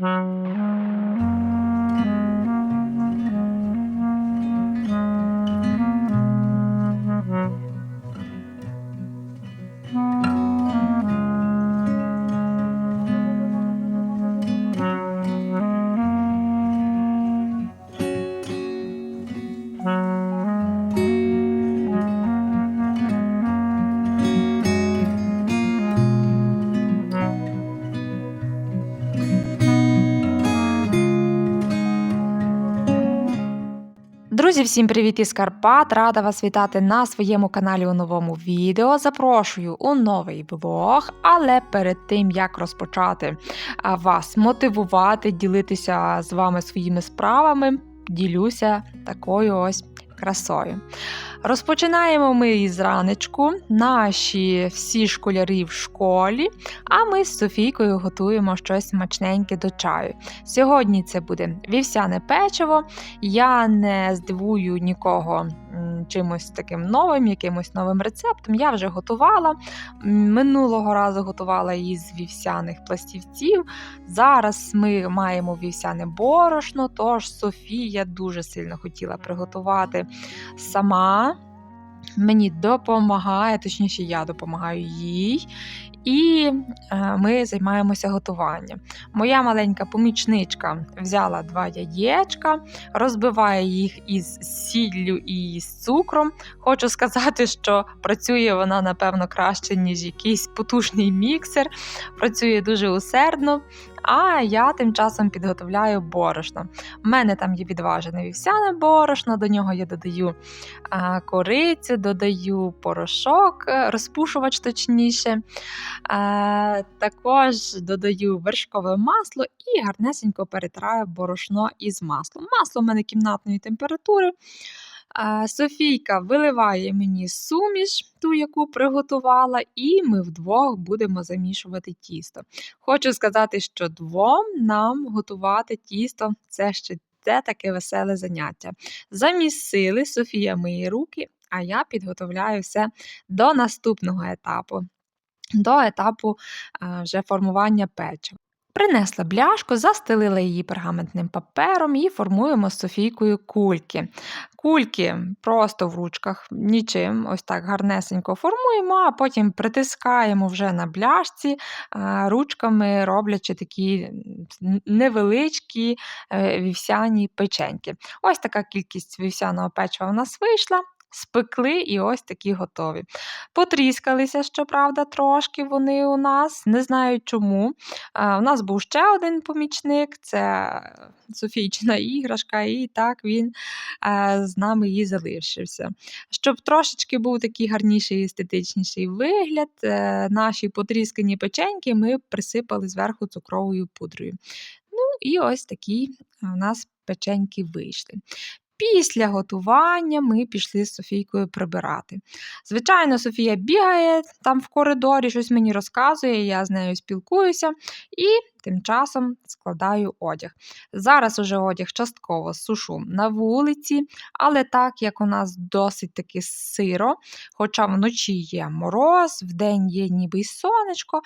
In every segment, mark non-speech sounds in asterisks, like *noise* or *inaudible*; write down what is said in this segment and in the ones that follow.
Mm-hmm. Друзі, всім привіт із Карпат! Рада вас вітати на своєму каналі у новому відео. Запрошую у новий влог, але перед тим як розпочати вас мотивувати, ділитися з вами своїми справами, ділюся такою ось красою. Розпочинаємо ми із ранечку. Наші всі школярі в школі, а ми з Софійкою готуємо щось смачненьке до чаю. Сьогодні це буде вівсяне печиво. Я не здивую нікого чимось таким новим, якимось новим рецептом. Я вже готувала. Минулого разу готувала із вівсяних пластівців. Зараз ми маємо вівсяне борошно, тож Софія дуже сильно хотіла приготувати сама. Мені допомагає, точніше, я допомагаю їй. І е, ми займаємося готуванням. Моя маленька помічничка взяла два яєчка, розбиває їх із сіллю і з цукром. Хочу сказати, що працює вона, напевно, краще, ніж якийсь потужний міксер. Працює дуже усердно. А я тим часом підготовляю борошно. У мене там є відважене вівсяне борошно, до нього я додаю корицю, додаю порошок, е, розпушувач точніше. Також додаю вершкове масло і гарнесенько перетираю борошно із маслом. Масло в мене кімнатної температури. Софійка виливає мені суміш, ту, яку приготувала, і ми вдвох будемо замішувати тісто. Хочу сказати, що двом нам готувати тісто це ще це таке веселе заняття. Замісили Софія миє руки, а я підготовляю все до наступного етапу, до етапу вже формування печива. Принесла бляшку, застелила її пергаментним папером і формуємо з Софійкою кульки. Кульки просто в ручках, нічим, ось так гарнесенько формуємо, а потім притискаємо вже на бляшці, ручками роблячи такі невеличкі е, вівсяні печеньки. Ось така кількість вівсяного печива у нас вийшла. Спекли і ось такі готові. Потріскалися, щоправда, трошки вони у нас, не знаю чому. У нас був ще один помічник, це Софійчина іграшка, і так він е, з нами і залишився. Щоб трошечки був такий гарніший естетичніший вигляд, е, наші потріскані печеньки ми присипали зверху цукровою пудрою. Ну і ось такі у нас печеньки вийшли. Після готування ми пішли з Софійкою прибирати. Звичайно, Софія бігає там в коридорі, щось мені розказує, я з нею спілкуюся і тим часом складаю одяг. Зараз уже одяг частково сушу на вулиці, але так як у нас досить таки сиро, хоча вночі є мороз, вдень є ніби й сонечко,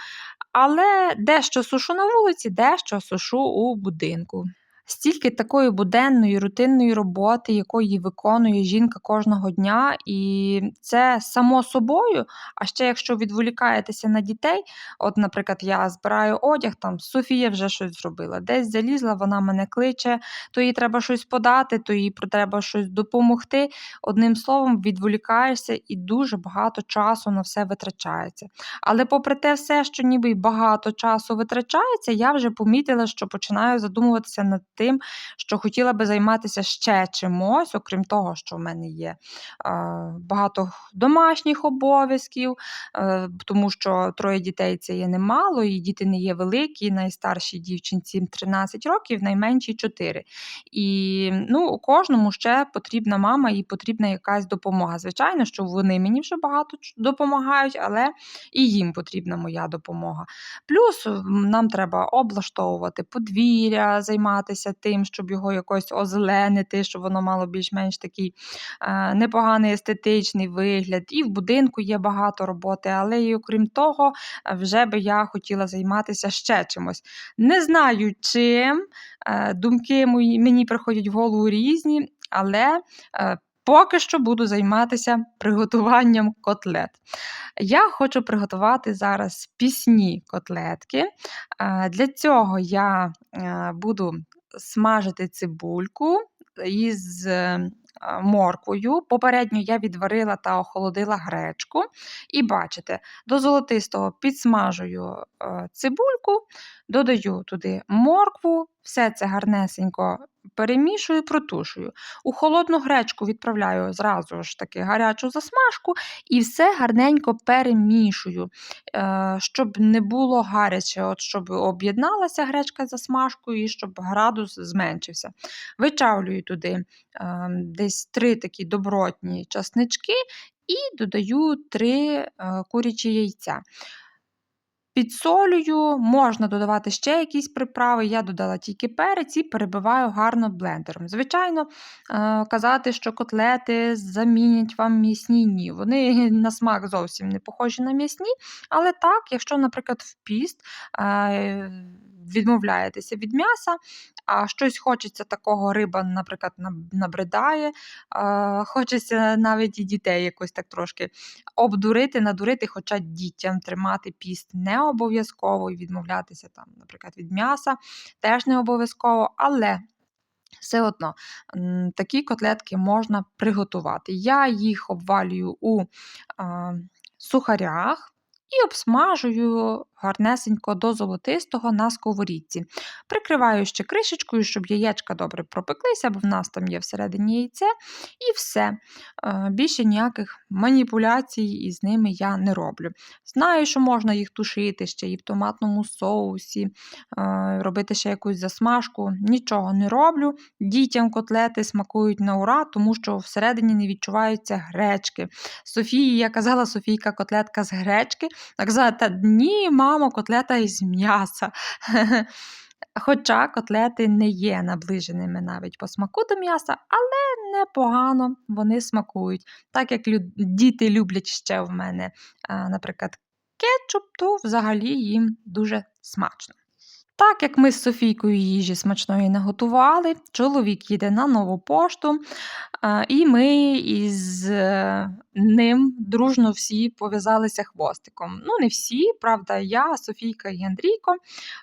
але дещо сушу на вулиці, дещо сушу у будинку. Стільки такої буденної, рутинної роботи, якої виконує жінка кожного дня, і це само собою. А ще якщо відволікаєтеся на дітей, от, наприклад, я збираю одяг, там Софія вже щось зробила, десь залізла, вона мене кличе, то їй треба щось подати, то їй треба щось допомогти. Одним словом, відволікаєшся і дуже багато часу на все витрачається. Але попри те, все, що ніби багато часу витрачається, я вже помітила, що починаю задумуватися над тим, що хотіла би займатися ще чимось, окрім того, що в мене є багато домашніх обов'язків, е, тому що троє дітей це є немало, і діти не є великі. Найстаршій дівчинці 13 років, найменшій 4. І ну, кожному ще потрібна мама і потрібна якась допомога. Звичайно, що вони мені вже багато допомагають, але і їм потрібна моя допомога. Плюс нам треба облаштовувати подвір'я, займатися займаюся тим, щоб його якось озеленити, щоб воно мало більш-менш такий е, непоганий естетичний вигляд. І в будинку є багато роботи, але і окрім того, вже би я хотіла займатися ще чимось. Не знаю чим. е, Думки мені приходять в голову різні, але е, поки що буду займатися приготуванням котлет. Я хочу приготувати зараз пісні котлетки. Для цього я буду смажити цибульку із е, морквою. Попередньо я відварила та охолодила гречку. І бачите, до золотистого підсмажую е, цибульку, додаю туди моркву, все це гарнесенько перемішую, протушую. У холодну гречку відправляю зразу ж таки гарячу засмажку і все гарненько перемішую, е, щоб не було гаряче, от щоб об'єдналася гречка засмажкою і щоб градус зменшився. Вичавлюю туди е, десь три такі добротні часнички і додаю три е, курячі яйця. Підсолюю, можна додавати ще якісь приправи. Я додала тільки перець і перебиваю гарно блендером. Звичайно, е, казати, що котлети замінять вам м'ясні, ні. Вони *laughs* на смак зовсім не похожі на м'ясні. Але так, якщо, наприклад, в піст е, відмовляєтеся від м'яса, а щось хочеться такого, риба, наприклад, набридає, е, хочеться навіть і дітей якось так трошки обдурити, надурити, хоча дітям тримати піст не обов'язково і відмовлятися там, наприклад, від м'яса теж не обов'язково, але все одно такі котлетки можна приготувати. Я їх обвалюю у а, сухарях. І обсмажую гарнесенько до золотистого на сковорідці. Прикриваю ще кришечкою, щоб яєчка добре пропеклися, бо в нас там є всередині яйце. І все. Е, Більше ніяких маніпуляцій із ними я не роблю. Знаю, що можна їх тушити ще і в томатному соусі, е, робити ще якусь засмажку. Нічого не роблю. Дітям котлети смакують на ура, тому що всередині не відчуваються гречки. Софії, я казала, Софійка котлетка з гречки. Так казала, та ні, мамо, котлета із м'яса. *laughs* Хоча котлети не є наближеними навіть по смаку до м'яса, але непогано вони смакують. Так як діти люблять ще в мене, наприклад, кетчуп, то взагалі їм дуже смачно. Так як ми з Софійкою їжі смачної наготували, чоловік їде на нову пошту, і ми із е, ним дружно всі пов'язалися хвостиком. Ну, не всі, правда, я, Софійка і Андрійко.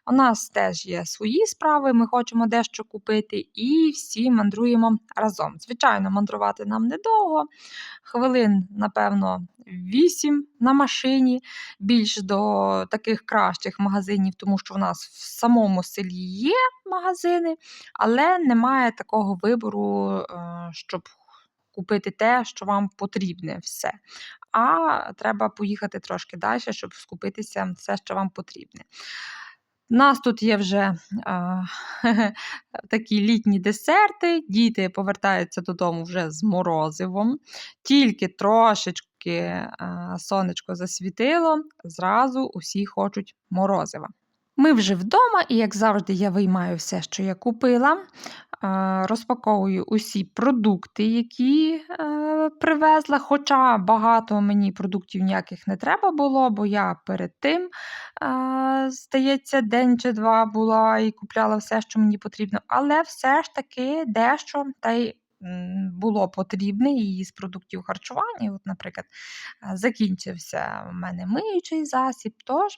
У нас теж є свої справи, ми хочемо дещо купити, і всі мандруємо разом. Звичайно, мандрувати нам недовго, хвилин, напевно, 8 на машині, більш до таких кращих магазинів, тому що в нас в самому селі є магазини, але немає такого вибору, е, щоб купити те, що вам потрібне все. А треба поїхати трошки далі, щоб скупитися все, що вам потрібне. У нас тут є вже а, *laughs* такі літні десерти, діти повертаються додому вже з морозивом, тільки трошечки а, сонечко засвітило, зразу усі хочуть морозива. Ми вже вдома, і, як завжди, я виймаю все, що я купила, розпаковую усі продукти, які е, привезла. Хоча багато мені продуктів ніяких не треба було, бо я перед тим, здається, день чи два була і купляла все, що мені потрібно. Але все ж таки дещо та й було потрібне і з продуктів харчування. От, наприклад, е, закінчився в мене миючий засіб. Тож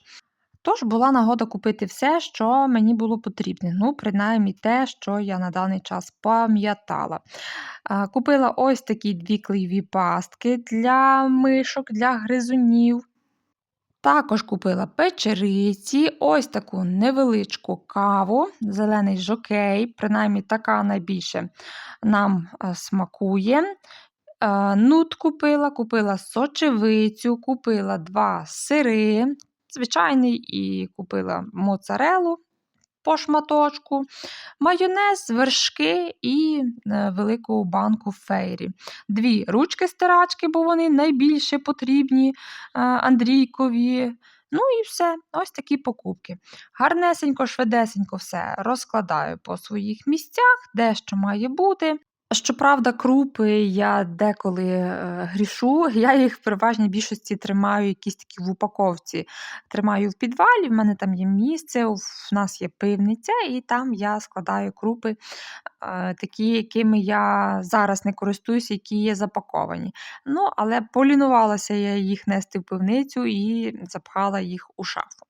Тож була нагода купити все, що мені було потрібне. Ну, принаймні те, що я на даний час пам'ятала. Купила ось такі дві клеєві пастки для мишок, для гризунів. Також купила печериці, ось таку невеличку каву, зелений жокей, принаймні така найбільше нам е, смакує. Е, Нут купила, купила сочевицю, купила два сири, звичайний, і купила моцарелу по шматочку, майонез, вершки і е, велику банку фейрі. Дві ручки стирачки, бо вони найбільше потрібні е, Андрійкові. Ну і все, ось такі покупки. Гарнесенько, швидесенько все розкладаю по своїх місцях, де що має бути. Щоправда, крупи я деколи е, грішу, я їх в переважній більшості тримаю якісь такі в упаковці. Тримаю в підвалі, в мене там є місце, в нас є пивниця, і там я складаю крупи, е, такі, якими я зараз не користуюся, які є запаковані. Ну, але полінувалася я їх нести в пивницю і запхала їх у шафу.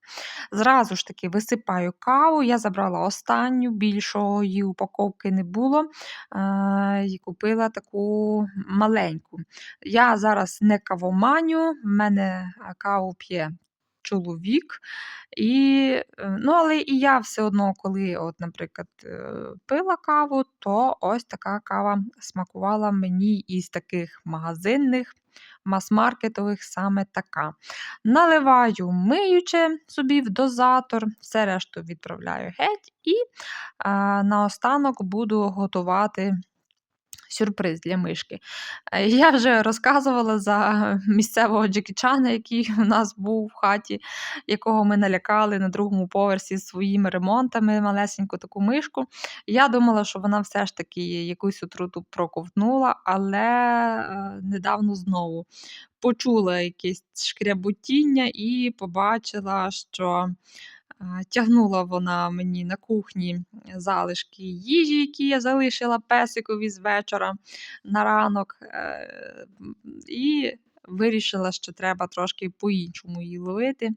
Зразу ж таки висипаю каву. Я забрала останню, більшої упаковки не було. Е, і купила таку маленьку. Я зараз не кавоманю, в мене каву п'є чоловік. І, е, ну, Але і я все одно, коли, от, наприклад, е, пила каву, то ось така кава смакувала мені із таких магазинних, мас-маркетових саме така. Наливаю миюче собі в дозатор, все решту відправляю геть, і а, наостанок буду готувати сюрприз для мишки. Е, я вже розказувала за місцевого Джекі Чана, який у нас був в хаті, якого ми налякали на другому поверсі своїми ремонтами, малесеньку таку мишку. Я думала, що вона все ж таки якусь отруту проковтнула, але е, недавно знову почула якесь шкряботіння і побачила, що Тягнула вона мені на кухні залишки їжі, які я залишила песикові з вечора на ранок, е, і вирішила, що треба трошки по-іншому її ловити.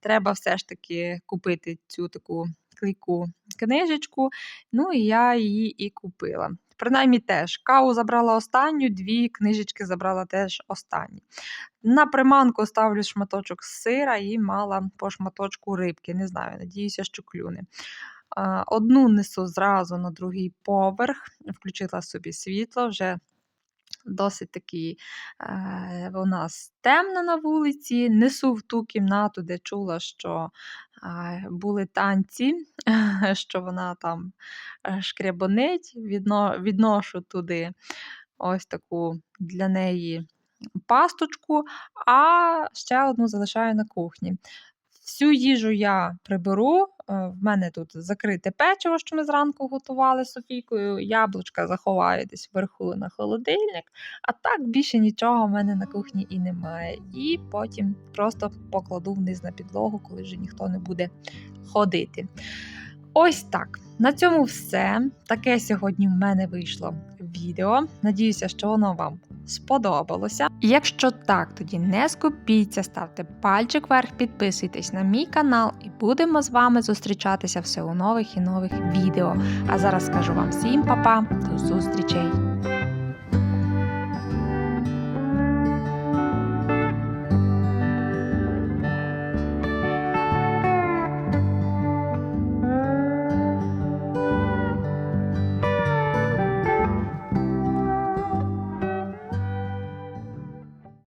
Треба все ж таки купити цю таку клейку книжечку. Ну і я її і купила. Принаймні теж каву забрала останню, дві книжечки забрала теж останні. На приманку ставлю шматочок сира і мала по шматочку рибки. Не знаю, надіюся, що клюне. Одну несу зразу на другий поверх, включила собі світло, вже досить таки е, у нас темно на вулиці. Несу в ту кімнату, де чула, що е, були танці, *laughs* що вона там е, шкрябонить, відно, відношу туди ось таку для неї пасточку, а ще одну залишаю на кухні. Всю їжу я приберу. Е, в мене тут закрите печиво, що ми зранку готували Софійкою. Яблучка заховаю десь вверху на холодильник, а так більше нічого в мене на кухні і немає. І потім просто покладу вниз на підлогу, коли вже ніхто не буде ходити. Ось так. На цьому все. Таке сьогодні в мене вийшло відео. Надіюся, що воно вам сподобалося. Якщо так, тоді не скупіться, ставте пальчик вверх, підписуйтесь на мій канал і будемо з вами зустрічатися все у нових і нових відео. А зараз скажу вам всім па-па, до зустрічей!